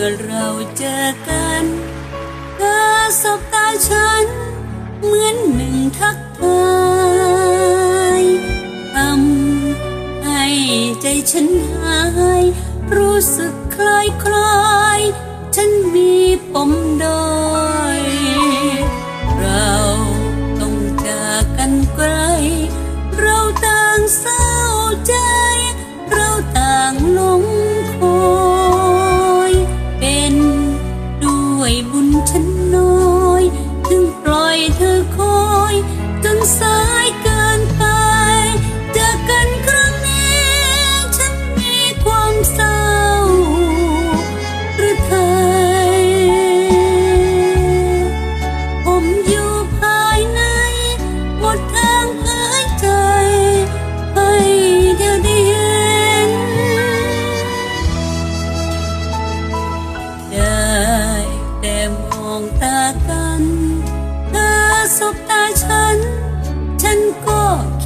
มื่อเราเจอกันเธอสบตาฉัน เหมือนหนึ่งทักทายทำให้ใจฉันหาย รู้สึกคล้อยคลอย ฉันมีปมดอย dançar.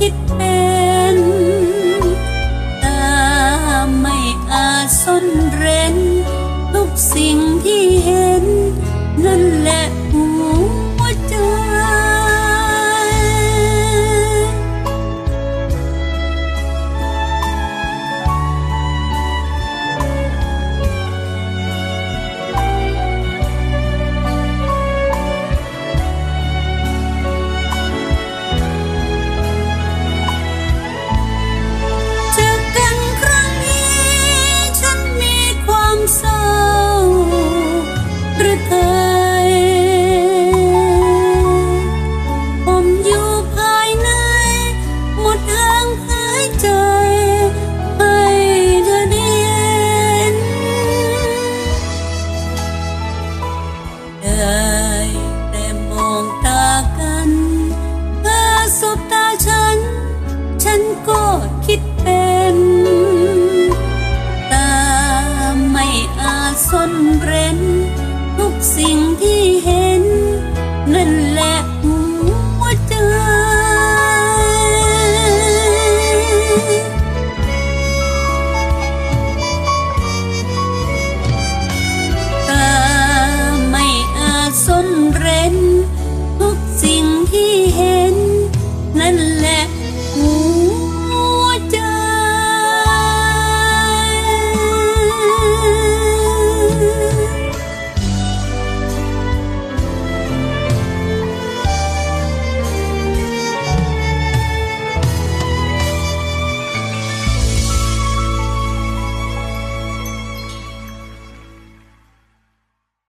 คิดเป็นตาไม่อาจซ่อนเร้นทุกสิ่ง こきっと